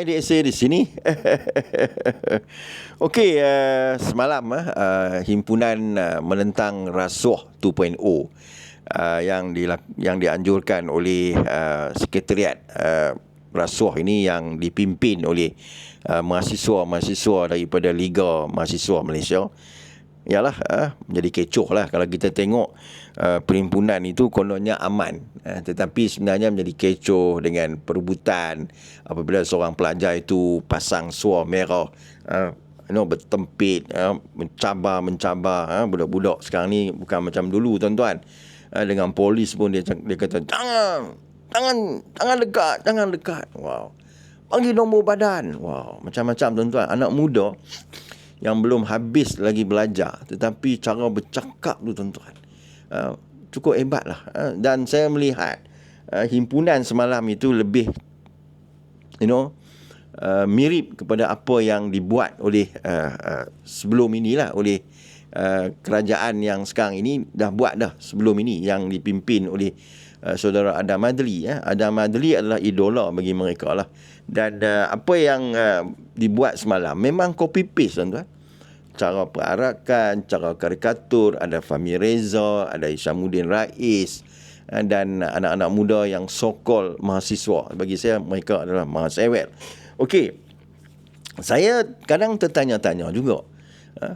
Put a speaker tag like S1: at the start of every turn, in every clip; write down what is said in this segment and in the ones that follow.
S1: Adik saya di sini. Okey, uh, semalam uh, himpunan uh, menentang rasuah 2.0 uh, yang di yang dianjurkan oleh uh, sekretariat uh, rasuah ini yang dipimpin oleh uh, mahasiswa-mahasiswa daripada Liga Mahasiswa Malaysia Yalah uh, menjadi kecoh lah kalau kita tengok uh, perhimpunan itu kononnya aman. Uh, tetapi sebenarnya menjadi kecoh dengan perebutan apabila seorang pelajar itu pasang suar merah uh, you know, bertempit uh, mencabar mencabar uh, budak-budak sekarang ni bukan macam dulu tuan-tuan. Uh, dengan polis pun dia dia kata jangan jangan jangan dekat jangan dekat wow. Panggil nombor badan. Wow. Macam-macam tuan-tuan. Anak muda yang belum habis lagi belajar. Tetapi cara bercakap tu tuan-tuan uh, cukup hebat lah uh, dan saya melihat uh, himpunan semalam itu lebih you know uh, mirip kepada apa yang dibuat oleh uh, uh, sebelum inilah oleh uh, kerajaan yang sekarang ini dah buat dah sebelum ini yang dipimpin oleh uh, saudara Adam Adli ya. Adam Adli adalah idola bagi mereka lah dan uh, apa yang uh, dibuat semalam memang copy paste tuan-tuan cara perarakan, cara karikatur, ada Fahmi Reza, ada Isyamuddin Rais dan anak-anak muda yang sokol mahasiswa. Bagi saya mereka adalah mahasiswa. Okey. Saya kadang tertanya-tanya juga.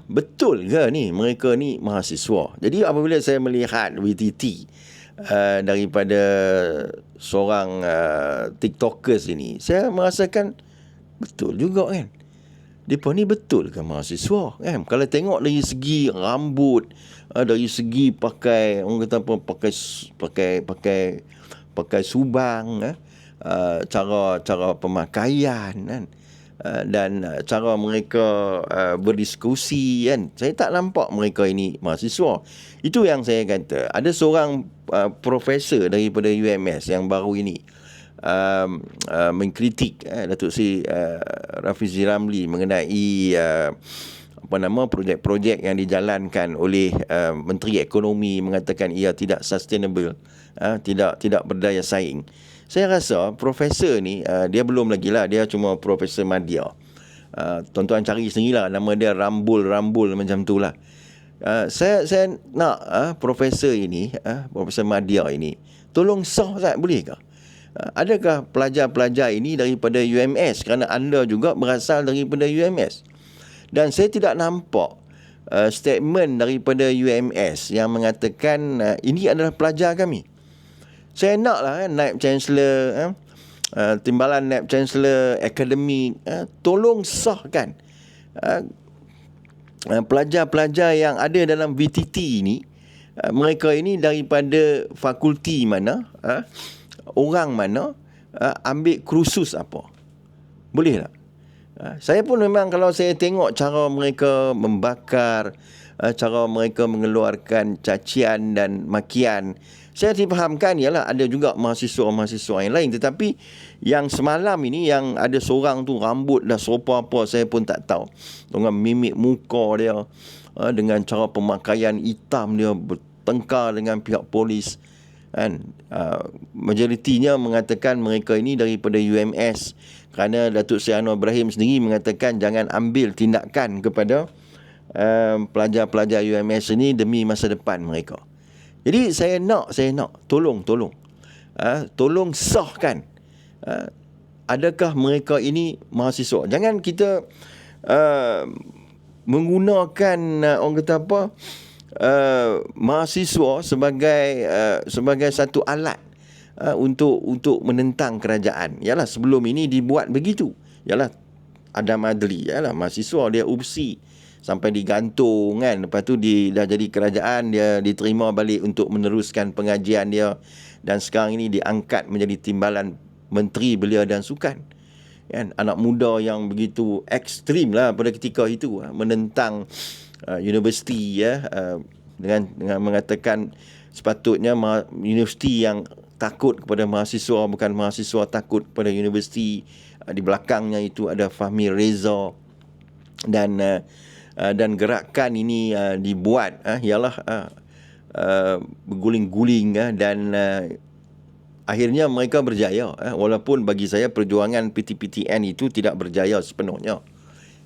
S1: Betul ke ni mereka ni mahasiswa? Jadi apabila saya melihat WTT uh, daripada seorang uh, TikTokers ini, saya merasakan betul juga kan. Depa ni betul ke mahasiswa kan? Kalau tengok dari segi rambut, uh, dari segi pakai orang kata apa pakai pakai pakai pakai subang eh? uh, cara cara pemakaian kan? Uh, dan uh, cara mereka uh, berdiskusi kan? Saya tak nampak mereka ini mahasiswa. Itu yang saya kata. Ada seorang uh, profesor daripada UMS yang baru ini uh, uh, mengkritik uh, Datuk Seri uh, Rafizi Ramli mengenai uh, apa nama projek-projek yang dijalankan oleh uh, Menteri Ekonomi mengatakan ia tidak sustainable uh, tidak tidak berdaya saing saya rasa profesor ni uh, dia belum lagi lah. Dia cuma profesor madya. Uh, tuan-tuan cari sendirilah. Nama dia Rambul Rambul macam tu lah. Uh, saya saya nak uh, profesor ini uh, profesor madya ini tolong sah tak boleh ke? Ah, adakah pelajar-pelajar ini daripada UMS kerana anda juga berasal daripada UMS dan saya tidak nampak uh, statement daripada UMS yang mengatakan uh, ini adalah pelajar kami saya naklah eh, naib chancellor eh, uh, timbalan naib chancellor akademik uh, tolong sahkan uh, pelajar-pelajar yang ada dalam VTT ini uh, mereka ini daripada fakulti mana uh, orang mana uh, ambil kursus apa. Boleh tak? Uh, saya pun memang kalau saya tengok cara mereka membakar, uh, cara mereka mengeluarkan cacian dan makian, saya dipahamkan ialah ada juga mahasiswa-mahasiswa yang lain. Tetapi yang semalam ini yang ada seorang tu rambut dah serupa apa saya pun tak tahu. Dengan mimik muka dia, uh, dengan cara pemakaian hitam dia bertengkar dengan pihak polis kan uh, majoritinya mengatakan mereka ini daripada UMS kerana Datuk Seri Anwar Ibrahim sendiri mengatakan jangan ambil tindakan kepada uh, pelajar-pelajar UMS ini demi masa depan mereka. Jadi saya nak saya nak tolong tolong uh, tolong sahkan uh, adakah mereka ini mahasiswa. Jangan kita uh, menggunakan uh, orang kata apa uh, mahasiswa sebagai uh, sebagai satu alat uh, untuk untuk menentang kerajaan. Yalah sebelum ini dibuat begitu. Yalah Adam Adli yalah mahasiswa dia upsi sampai digantung kan. Lepas tu dia dah jadi kerajaan dia diterima balik untuk meneruskan pengajian dia dan sekarang ini diangkat menjadi timbalan menteri belia dan sukan. Kan anak muda yang begitu ekstrim lah pada ketika itu menentang uh, universiti ya uh, dengan dengan mengatakan sepatutnya ma- universiti yang takut kepada mahasiswa bukan mahasiswa takut kepada universiti uh, di belakangnya itu ada Fahmi Reza. Dan uh, uh, dan gerakan ini uh, dibuat uh, ialah uh, uh, berguling-guling uh, dan uh, akhirnya mereka berjaya eh, walaupun bagi saya perjuangan PTPTN itu tidak berjaya sepenuhnya.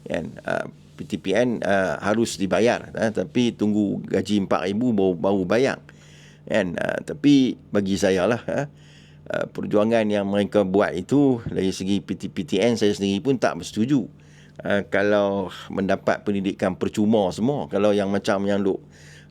S1: Kan uh, PTPN uh, harus dibayar. Uh, tapi tunggu gaji 4000 baru baru bayar. Kan? Uh, tapi bagi saya lah uh, uh, perjuangan yang mereka buat itu dari segi PTPTN saya sendiri pun tak bersetuju. Uh, kalau mendapat pendidikan percuma semua kalau yang macam yang duk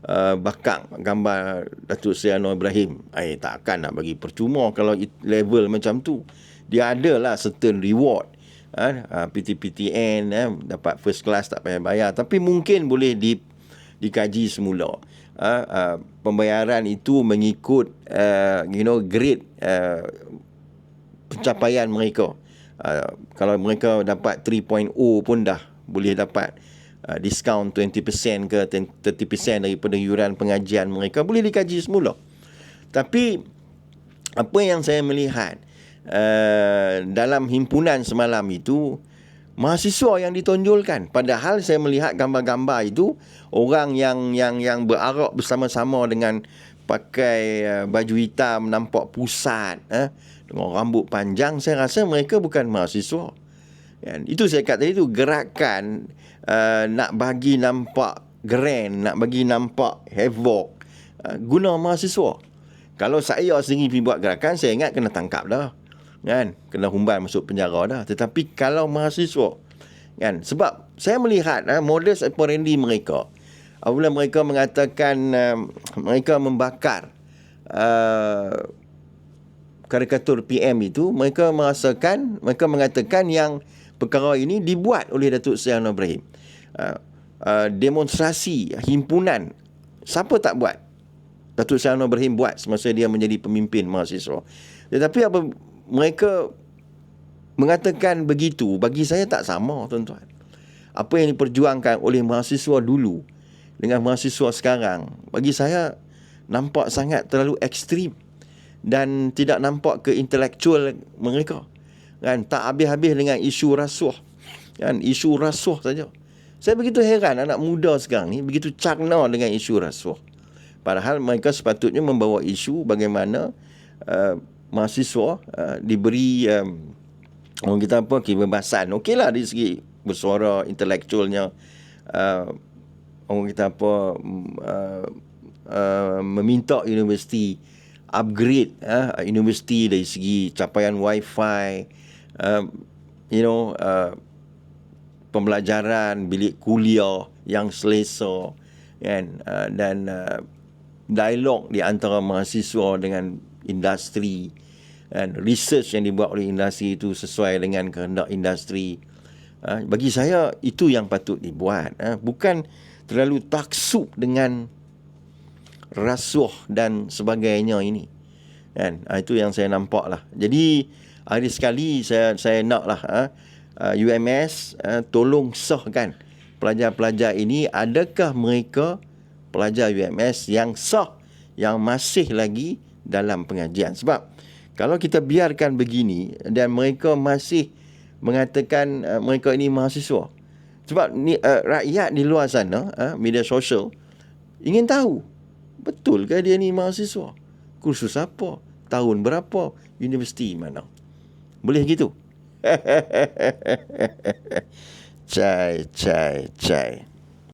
S1: uh, bakang gambar Datuk Seri Anwar Ibrahim eh takkan nak bagi percuma kalau level macam tu. Dia ada lah certain reward uh, PTPTN uh, dapat first class tak payah bayar. Tapi mungkin boleh di dikaji semula. Uh, uh, pembayaran itu mengikut uh, you know grade uh, pencapaian mereka. Uh, kalau mereka dapat 3.0 pun dah boleh dapat uh, diskaun 20% ke 30% daripada yuran pengajian mereka boleh dikaji semula. Tapi apa yang saya melihat uh, dalam himpunan semalam itu mahasiswa yang ditonjolkan. Padahal saya melihat gambar-gambar itu orang yang yang yang berarak bersama-sama dengan pakai uh, baju hitam nampak pusat eh dengan rambut panjang saya rasa mereka bukan mahasiswa. Kan? Itu saya kata itu gerakan uh, nak bagi nampak grand nak bagi nampak havoc uh, guna mahasiswa. Kalau saya sendiri pergi buat gerakan saya ingat kena tangkap dah kan? Kena humban masuk penjara dah. Tetapi kalau mahasiswa kan? Sebab saya melihat uh, modus operandi mereka apabila mereka mengatakan uh, mereka membakar uh, karikatur PM itu mereka merasakan mereka mengatakan yang perkara ini dibuat oleh Datuk Seri Anwar Ibrahim. Uh, uh, demonstrasi himpunan siapa tak buat? Datuk Seri Anwar Ibrahim buat semasa dia menjadi pemimpin mahasiswa. Tetapi apa mereka mengatakan begitu bagi saya tak sama tuan-tuan. Apa yang diperjuangkan oleh mahasiswa dulu dengan mahasiswa sekarang bagi saya nampak sangat terlalu ekstrim dan tidak nampak ke intelektual mereka. Kan tak habis-habis dengan isu rasuah. Kan isu rasuah saja. Saya begitu heran anak muda sekarang ni begitu cakna dengan isu rasuah. Padahal mereka sepatutnya membawa isu bagaimana uh, mahasiswa uh, diberi um, orang kita apa kebebasan. Okeylah dari segi bersuara intelektualnya uh, orang kita apa uh, uh, meminta universiti upgrade uh, universiti dari segi capaian wifi uh, you know uh, pembelajaran bilik kuliah yang selesa kan? Uh, dan uh, dialog di antara mahasiswa dengan industri. Dan research yang dibuat oleh industri itu sesuai dengan kehendak industri. Ha, bagi saya itu yang patut dibuat. Ha, bukan terlalu taksub dengan rasuah dan sebagainya ini. Kan? Ha, itu yang saya nampak lah jadi hari sekali saya saya nak lah UMS tolong sahkan pelajar-pelajar ini adakah mereka pelajar UMS yang sah yang masih lagi dalam pengajian. Sebab kalau kita biarkan begini dan mereka masih mengatakan uh, mereka ini mahasiswa. Sebab ni uh, rakyat di luar sana uh, media sosial ingin tahu betul ke dia ni mahasiswa? Kursus apa? Tahun berapa? Universiti mana? Boleh gitu? Cai cai cai